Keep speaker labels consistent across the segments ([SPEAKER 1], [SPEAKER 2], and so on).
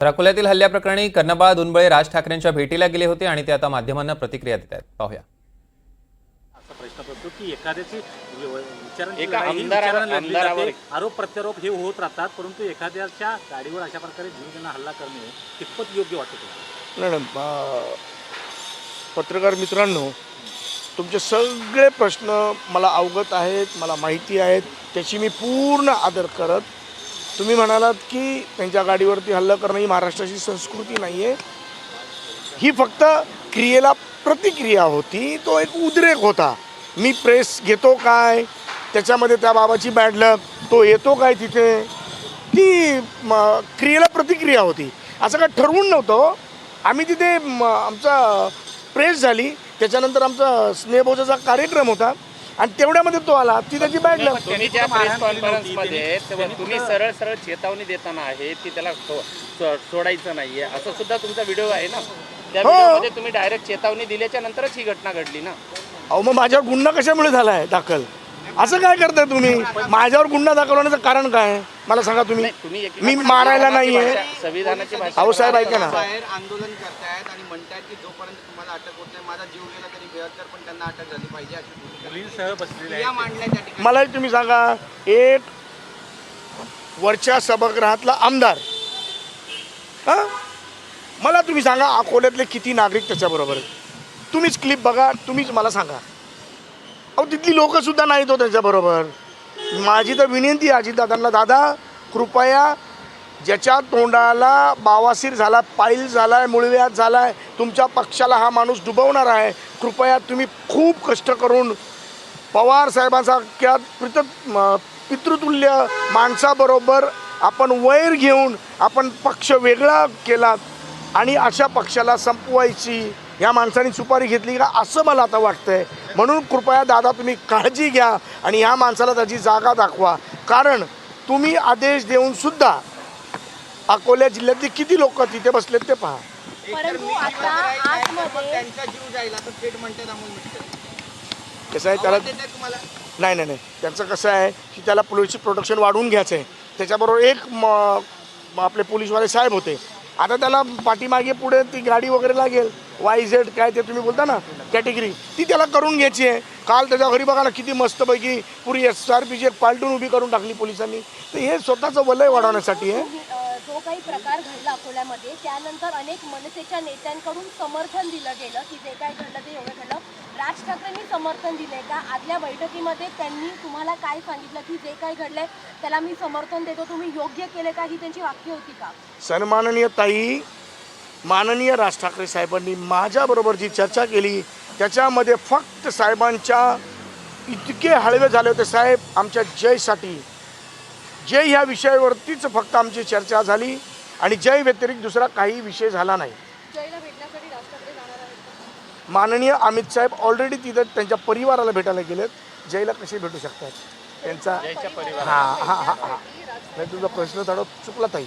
[SPEAKER 1] तर अकोल्यातील हल्ल्याप्रकरणी कर्णबाळ दुनबळे राज ठाकरेंच्या भेटीला गेले होते आणि ते आता माध्यमांना प्रतिक्रिया देत आहेत पाहूया
[SPEAKER 2] असा प्रश्न पडतो की एखाद्याची
[SPEAKER 3] एका
[SPEAKER 2] ही
[SPEAKER 3] आमदारावर- आमदारावर.
[SPEAKER 2] आरोप प्रत्यारोप हे होत राहतात परंतु एखाद्याच्या गाडीवर अशा प्रकारे जीवघेणा हल्ला करणे कितपत योग्य वाटतं तुम्हाला?
[SPEAKER 4] नाही नाही बा- पत्रकार मित्रांनो तुमचे सगळे प्रश्न मला अवगत आहेत मला माहिती आहेत त्याची मी पूर्ण आदर करत तुम्ही म्हणालात की त्यांच्या गाडीवरती हल्ला करणं ही महाराष्ट्राची संस्कृती नाही आहे ही फक्त क्रियेला प्रतिक्रिया होती तो एक उद्रेक होता. मी प्रेस घेतो काय? त्याच्यामध्ये त्या बाबाची बॅडलक तो येतो काय तिथे? ती क्रियेला प्रतिक्रिया होती. असं काय ठरवून नव्हतं. आम्ही तिथे आमचा प्रेस झाली. त्याच्यानंतर आमचा स्नेहभोजाचा कार्यक्रम होता. आणि तेवढ्यामध्ये तो आला ती त्याची बॅड लक
[SPEAKER 3] तुम्ही ज्या प्रेस सरळ सरळ चेतावणी देताना आहे की त्याला सो- सो- सोडायचं नाहीये. असं सुद्धा तुमचा व्हिडिओ आहे ना? त्या
[SPEAKER 4] हो.
[SPEAKER 3] व्हिडिओमध्ये तुम्ही डायरेक्ट चेतावणी दिल्याच्या नंतरच ही घटना घडली ना?
[SPEAKER 4] अहो मग माझ्यावर गुन्हा कशामुळे झाला आहे दाखल? असं काय करताय तुम्ही? माझ्यावर गुन्हा दाखल होण्याचं कारण काय? मला सांगा तुम्ही.
[SPEAKER 3] नाही,
[SPEAKER 4] मी मारायला
[SPEAKER 3] संविधानाची भाषा
[SPEAKER 4] अहो साहेब ऐका ना.
[SPEAKER 5] बाहेर आंदोलन करतायत आणि म्हणतायत की जोपर्यंत तुम्हाला अटक होत नाही माझा जीव गेला तरी बेहत्तर पण त्यांना अटक झाली पाहिजे अशी भूमिका
[SPEAKER 2] मुलींसह बसलेले
[SPEAKER 5] या
[SPEAKER 2] आहेत.
[SPEAKER 5] मांडल्या त्या ठिकाणी
[SPEAKER 4] मला एक तुम्ही सांगा एक वरच्या सभागृहातला आमदार. हा? मला तुम्ही सांगा अकोल्यातले किती नागरिक त्याच्याबरोबर आहेत? तुम्हीच क्लिप बघा तुम्हीच मला सांगा. अहो तिथली लोकंसुद्धा नाहीत हो त्याच्याबरोबर माझी तर विनंती आहे अजितदादांना दादा कृपया ज्याच्या तोंडाला बावासीर झाला पाईल झाला आहे मुळव्यात झाला आहे तुमच्या पक्षाला हा माणूस डुबवणार आहे कृपया तुम्ही खूप कष्ट करून पवार साहेबांसारख्या पित पितृतुल्य माणसाबरोबर आपण वैर घेऊन आपण पक्ष वेगळा केला आणि अशा पक्षाला संपवायची या माणसाने सुपारी घेतली का असं मला आता वाटतंय. म्हणून कृपया दादा तुम्ही काळजी घ्या आणि ह्या माणसाला त्याची जागा दाखवा. कारण तुम्ही आदेश देऊन सुद्धा अकोल्या जिल्ह्यातले किती लोक तिथे बसलेत ते पहा.
[SPEAKER 6] परंतु आता आतमध्ये
[SPEAKER 4] कसं आहे त्याला नाही नाही नाही. त्यांचं कसं आहे की त्याला पोलिसची प्रोटेक्शन वाढवून घ्यायचं आहे. त्याच्याबरोबर एक म- आपले पोलीसवाले साहेब होते. आता त्याला पाठीमागे पुढे ती गाडी वगैरे लागेल. वाय झेड काय ते तुम्ही बोलता ना कॅटेगरी ती त्याला करून घ्यायची आहे. काल त्याच्या घरी बघा ना किती मस्तपैकी पुरी एस आर पीची एक पालटून उभी करून टाकली पोलिसांनी. तर हे स्वतःचं वलय वाढवण्यासाठी आहे.
[SPEAKER 6] जो काही प्रकार घडला अकोल्यामध्ये त्यानंतर अनेक मनसेच्या नेत्यांकडून समर्थन दिलं गेलं की जे काय घडलं ते एवढं घडलं. राज ठाकरेंनी समर्थन दिलंय का? आदल्या बैठकीमध्ये त्यांनी तुम्हाला काय सांगितलं की जे काय घडलंय त्याला मी समर्थन देतो. तुम्ही योग्य केले का? ही त्यांची वाक्य होती का?
[SPEAKER 4] सन्माननीय ताई माननीय राज ठाकरे साहेबांनी माझ्याबरोबर जी चर्चा केली त्याच्यामध्ये फक्त साहेबांच्या इतके हळवे झाले होते. साहेब आमच्या जयसाठी जय ह्या विषयावरतीच फक्त आमची चर्चा झाली आणि जय व्यतिरिक्त दुसरा काही विषय झाला नाही.
[SPEAKER 6] जयला भेटण्यासाठी राज ठाकरे जाणार आहेत
[SPEAKER 4] माननीय अमित साहेब ऑलरेडी तिथं त्यांच्या परिवाराला भेटायला गेलेत. जयला कसे भेटू शकतात? त्यांचा हां हां हां हां. नाही तुझा प्रश्न थोडा चुकला ताई.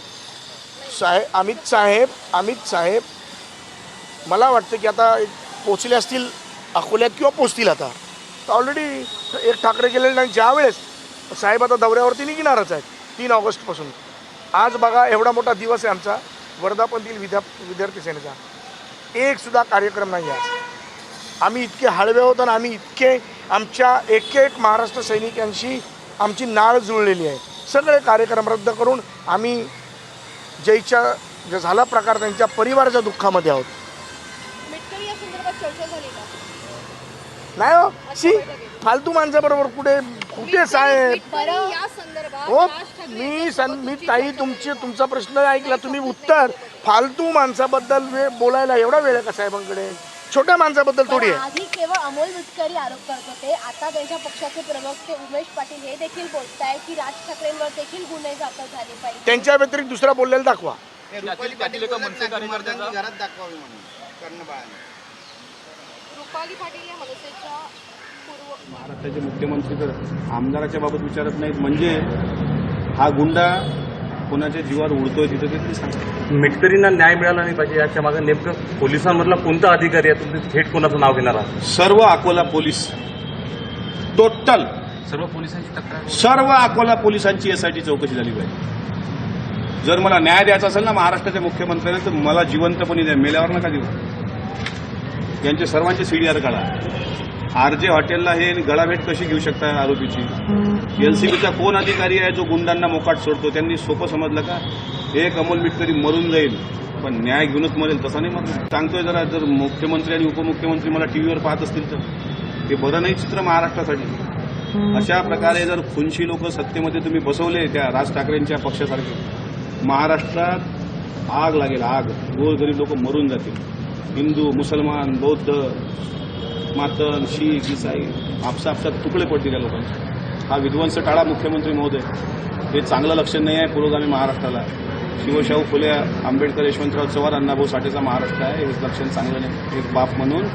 [SPEAKER 4] साहेब अमित साहेब अमित साहेब मला वाटतं की आता एक पोचले असतील अकोल्यात किंवा पोचतील आता. तर ऑलरेडी एक ठाकरे गेलेले नाही ज्यावेळेस साहेब आता दौऱ्यावरती निघणारच आहेत तीन ऑगस्टपासून. आज बघा एवढा मोठा दिवस आहे आमचा वर्धापनतील विद्या विद्यार्थी सेनेचा. एकसुद्धा कार्यक्रम नाही आज. आम्ही इतके हळवे होतो आणि आम्ही इतके आमच्या एक एक महाराष्ट्र सैनिकांशी आमची नाळ जुळलेली आहे. सगळे कार्यक्रम रद्द करून आम्ही जयच्या जे झाला प्रकार त्यांच्या परिवाराच्या दुःखामध्ये आहोत.
[SPEAKER 6] मिटकरी या संदर्भात चर्चा झाली का?
[SPEAKER 4] नाही हो. शी फालतू माणसाबरोबर कुठे कुठे साहेब
[SPEAKER 6] बरं या संदर्भात
[SPEAKER 4] हो मी सन मी ताई तुमची तुमचा प्रश्न ऐकला तुम्ही उत्तर. फालतू माणसाबद्दल वेळ बोलायला एवढा वेळ आहे का साहेबांकडे? छोट्या माणसाबद्दल थोडी आहे.
[SPEAKER 6] आधी केवळ अमोल मिटकरी आरोप करत होते. आता त्यांच्या पक्षाचे प्रवक्ते उमेश पाटील हे देखील बोलताय की राज ठाकरेंवर देखील गुन्हे दाखल झाले पाहिजे.
[SPEAKER 4] त्यांच्या व्यतिरिक्त दुसरा बोललेला दाखवा.
[SPEAKER 5] रुपाली पाटील बोलत नाही, मर्दांची घरात दाखवावी म्हणून कर्णबाळाने.
[SPEAKER 6] रुपाली पाटील या मनसेच्या पूर्व
[SPEAKER 7] महाराष्ट्राचे मुख्यमंत्री तर आमदाराच्या बाबत विचारत नाहीत. म्हणजे हा गुंडा कोणाच्या जीवावर उडतोय तिथं ते तरी सांगा.
[SPEAKER 2] मिटकरींना न्याय मिळाला नाही पाहिजे याच्या मागे नेमकं पोलिसांमधला कोणता अधिकारी आहे तुम्ही थेट कोणाचं नाव घेणार आहात?
[SPEAKER 7] सर्व अकोला पोलीस. टोटल
[SPEAKER 2] सर्व पोलिसांची तक्रार
[SPEAKER 7] सर्व अकोला पोलिसांची एसआयटी चौकशी झाली पाहिजे. जर मला न्याय द्यायचा असेल ना महाराष्ट्राच्या मुख्यमंत्र्यांना तर मला जिवंतपणी द्या मेल्यावर नका देऊ. यांचे सर्वांचे सीडीआर काढा. आर जे हॉटेलला हे गळाभेट कशी घेऊ शकता आरोपीची? एनसीबीचा कोण अधिकारी आहे जो गुंडांना मोकाट सोडतो? त्यांनी सोपं समजलं का? एक अमोल मिटकरी मरून जाईल पण न्याय घेऊनच मरेल तसा नाही मरणार सांगतोय जरा जर मुख्यमंत्री आणि उपमुख्यमंत्री मला टीव्हीवर पाहत असतील तर. हे बरं नाही चित्र महाराष्ट्रासाठी. अशा प्रकारे जर खुनशी लोक सत्तेमध्ये तुम्ही बसवले त्या राज ठाकरेंच्या पक्षासारखे महाराष्ट्रात आग लागेल आग. गोरगरीब लोक मरून जातील. हिंदू मुसलमान बौद्ध मातन शीख इसाई आपसा आपसात तुकडे पडतील या लोकांचे. हा विध्वंस टाळा मुख्यमंत्री महोदय. हे चांगलं लक्षण नाही आहे पुरोगामी महाराष्ट्राला. शिवशाहू फुले आंबेडकर यशवंतराव चव्हाण अण्णाभाऊ साठेचा महाराष्ट्र आहे. हे लक्षण चांगलं नाही. एक बाप म्हणून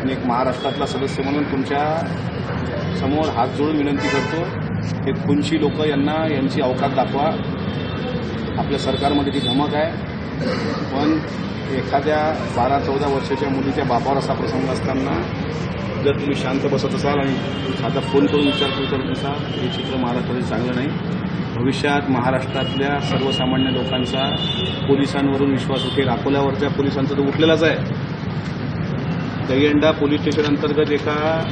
[SPEAKER 7] आणि एक महाराष्ट्रातला सदस्य म्हणून तुमच्यासमोर हात जोडून विनंती करतो हे खुनशी लोक यांना यांची अवकात दाखवा. आपल्या सरकारमध्ये ती धमक आहे. पण एखाद्या बारा चौदा वर्षाच्या मुलीच्या बापावर असा प्रसंग असताना जर तुम्ही शांत बसत असाल आणि साधा फोन करून विचारपूस करत असाल हे चित्र महाराष्ट्रातील चांगलं नाही. भविष्यात महाराष्ट्रातल्या सर्वसामान्य लोकांचा पोलिसांवरून विश्वास उठेल. अकोल्यावरच्या पोलिसांचा तो उठलेलाच आहे. दहीहंडा पोलीस स्टेशन अंतर्गत एका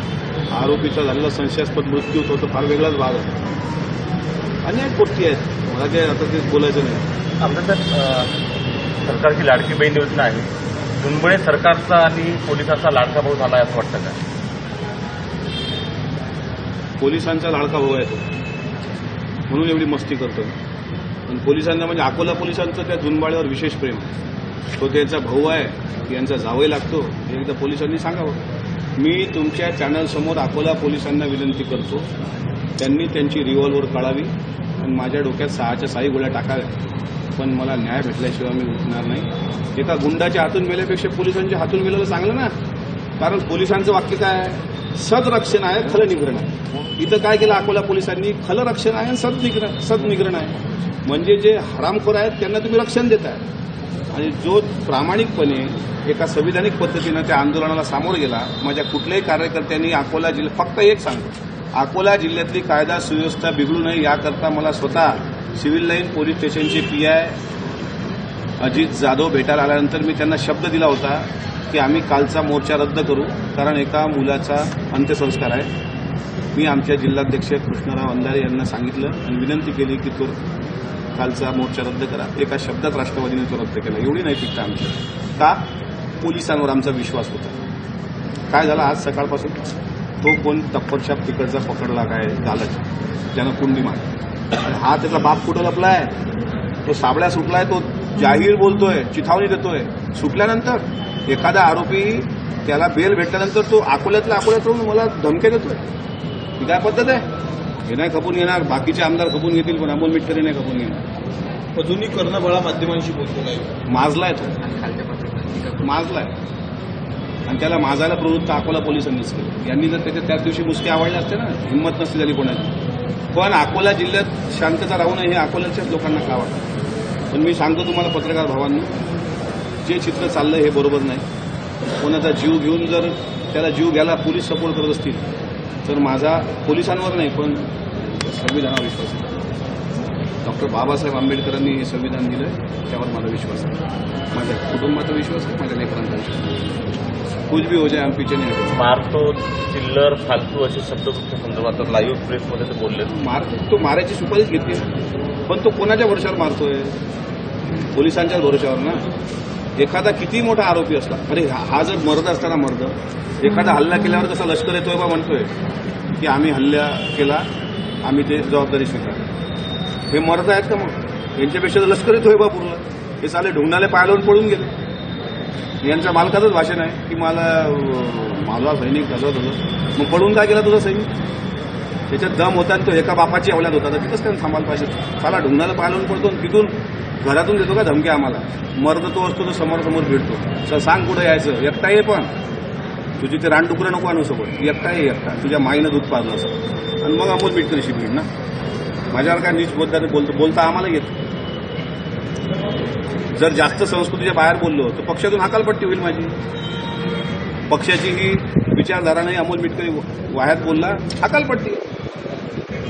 [SPEAKER 7] आरोपीचा झालेला संशयास्पद मृत्यू होतो तो फार वेगळाच भाग आहे. अनेक गोष्टी आहेत. मला काय आता ते बोलायचं नाही.
[SPEAKER 8] आपलं तर सरकारची लाडकी बहीण योजना आहे. जुनबळे सरकारचा आणि पोलिसांचा लाडका भाऊ झाला आहे असं वाटतं का?
[SPEAKER 7] पोलिसांचा लाडका भाऊ आहे तो. म्हणून एवढी मस्ती करतो पण पोलिसांना म्हणजे अकोला पोलिसांचं त्या दुनबाळ्यावर विशेष प्रेम आहे. तो त्यांचा भाऊ आहे यांचा जावं लागतो. हे एकदा पोलिसांनी सांगावं. मी तुमच्या चॅनलसमोर अकोला पोलिसांना विनंती करतो. त्यांनी त्यांची रिव्हॉल्वर काढावी. आणि माझ्या डोक्यात सहाच्या साई गोळ्या टाकाव्या पण मला न्याय भेटल्याशिवाय मी उठणार नाही. एका गुंडाच्या हातून मेल्यापेक्षा पोलिसांच्या हातून मेलेलं चांगलं ना? कारण पोलिसांचं वाक्य काय आहे? सदरक्षण आहे खलं निग्रण आहे इथं काय केलं अकोला पोलिसांनी? खलं रक्षण आहे आणि सद आहे. म्हणजे जे हरामखोर आहेत त्यांना तुम्ही रक्षण देताय. आणि जो प्रामाणिकपणे एका संविधानिक पद्धतीनं त्या आंदोलनाला सामोरं गेला माझ्या कुठल्याही कार्यकर्त्यांनी अकोला जिल्हा फक्त एक सांगतो अकोला जिल्ह्यातली कायदा सुव्यवस्था बिघडू नये याकरता मला स्वतः सिव्हिल लाईन पोलीस स्टेशनचे पी आय अजित जाधव भेटायला आल्यानंतर मी त्यांना शब्द दिला होता की आम्ही कालचा मोर्चा रद्द करू कारण एका मुलाचा अंत्यसंस्कार आहे. मी आमच्या जिल्हाध्यक्ष कृष्णराव अंधारे यांना सांगितलं आणि विनंती केली की तो कालचा मोर्चा रद्द करा. एका शब्दात राष्ट्रवादीने तो रद्द केला. एवढी नैतिकता आमची. का? पोलिसांवर आमचा विश्वास होता. काय झालं आज सकाळपासून? तो कोण तप्परशाप तिकडचा पकडला काय झालं ज्यानं कुंडी मार आणि हा त्याचा बाप कुठं लपलाय? तो साबळ्या सुटलाय तो जाहीर बोलतोय चिथावणी देतोय. सुटल्यानंतर एखादा आरोपी त्याला बेल भेटल्यानंतर तो अकोल्यातला अकोल्यात राहून मला धमक्या देतोय. ही काय पद्धत आहे? हे नाही खपून घेणार. बाकीचे आमदार खपून घेतील पण अमोल मिटकरी नाही खपून घेणार.
[SPEAKER 9] अजूनही कर्णबळा माध्यमांशी बोलतो नाही.
[SPEAKER 7] माजलाय तो. माजलाय. आणि त्याला माजायला प्रवृत्त अकोला पोलिसांनीच केलं. यांनी जर त्याच्या त्याच दिवशी मुसके आवडले असते ना हिंमत नसती झाली कोणाची. पण अकोला जिल्ह्यात शांतता राहू नये हे अकोल्याच्याच लोकांना का वाटतं? पण मी सांगतो तुम्हाला पत्रकार भावांनी जे चित्र चाललं हे बरोबर नाही. कोणाचा जीव घेऊन जर त्याला जीव घ्यायला पोलीस सपोर्ट करत असतील तर माझा पोलिसांवर नाही पण संविधानावर विश्वास आहे. डॉक्टर बाबासाहेब आंबेडकरांनी हे संविधान दिलं त्यावर माझा विश्वास आहे. माझ्या कुटुंबाचा विश्वास आहे माझ्या लेकरांचा विश्वास आहे. कुछ भी हो जाए हम पीछे नहीं हटेंगे.
[SPEAKER 8] मारतो चिल्लर फालतू असे शब्द तुमच्या संदर्भात लाईव्ह प्रेसमध्ये ते बोलले
[SPEAKER 7] मार तो मारायची सुपारीच घेतली. पण तो कोणाच्या भरोशावर मारतोय? पोलिसांच्याच भरोशावर ना? एखादा किती मोठा आरोपी असला अरे हा जर मर्द असताना मर्द एखादा हल्ला केल्यावर जसा लष्कर येतोय बा म्हणतोय की आम्ही हल्ला केला आम्ही ते जबाबदारी स्वीकार हे मर्द आहेत का मग? यांच्यापेक्षा तर लष्कर येतोय बा पूर्ण. हे साले ढुंगणाले पाय पळून गेले. यांच्या मालकाचंच भाषण आहे. की मला माझा सैनिक कसं तसं. मग पडून काय केला तुझा सैनिक? त्याच्यात दम होता आणि तो एका बापाची अवल्यात होता. तर तिथंच त्यांना थांबायला पाहिजे. साला ढुंगाला पायलून पडतो आणि तिथून घरातून देतो का धमकी आम्हाला? मर्द तो असतो तो समोर समोर भेटतो सर सांग कुठं यायचं? एकटा ये पण. तुझी ते रानडुकरं नको आणू सोबत एकटा ये एकटा. तुझ्या माईनं दूध पाजलं असं. आणि मग अमोल मिटकरीशी भीड ना. माझ्यावर काय नीच बोलता बोलतो बोलता आम्हाला येतं. जर जास्त संस्कृतीच्या बाहेर बोललो तर पक्षातून हकालपट्टी होईल माझी. पक्षाची ही विचारधारा नाही अमोल मिटकरी वाह्यात बोलला हकालपट्टी.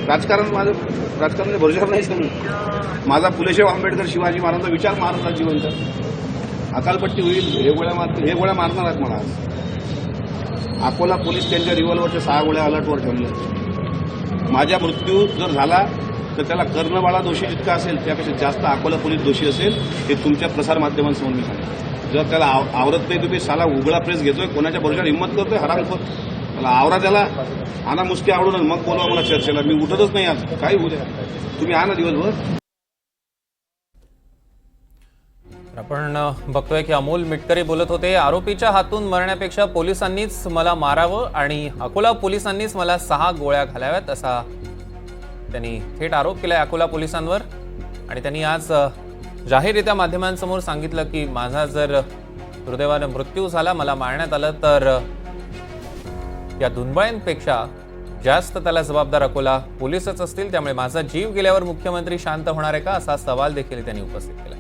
[SPEAKER 7] राजकारण माझं राजकारण भरोशावर नाही सांगू माझा फुलेशाह आंबेडकर शिवाजी महाराजांचा विचार मारणार जिवंत. हकालपट्टी होईल हे गोळ्या मार हे गोळ्या मारणार आहेत मला आज अकोला पोलीस त्यांच्या रिव्हॉल्वरच्या सहा गोळ्या अलर्टवर ठेवल्या माझ्या मृत्यू जर झाला तर त्याला कर्णबाळा दोषी जितका असेल त्यापेक्षा जास्त अकोला पोलीस दोषी असेल हे तुमच्या प्रसारमाध्यमांसमोर मी सांगतो. जर त्याला आव- आवरत नाही तुम्ही साला उघडा प्रेस घेतोय कोणाच्या भरोशावर हिंमत करतोय हरामखोर त्याला आवरा त्याला. आणा मुस्की आवडून मग बोलवा मला चर्चेला. मी उठतच नाही आज. काही होऊ द्या. तुम्ही आणा दिवसभर.
[SPEAKER 1] आपण बघतोय की अमोल मिटकरी बोलत होते आरोपीच्या हातून मरण्यापेक्षा पोलिसांनीच मला मारावं आणि अकोला पोलिसांनीच मला सहा गोळ्या घालाव्यात असा त्यांनी थेट आरोप केला आहे अकोला पोलिसांवर. आणि त्यांनी आज जाहीररित्या माध्यमांसमोर सांगितलं की माझा जर दुर्दैवानं मृत्यू झाला मला मारण्यात आलं तर या दुनबळ्यांपेक्षा जास्त त्याला जबाबदार अकोला पोलीसच असतील. त्यामुळे माझा जीव गेल्यावर मुख्यमंत्री शांत होणार आहे का? असा सवाल देखील त्यांनी उपस्थित केला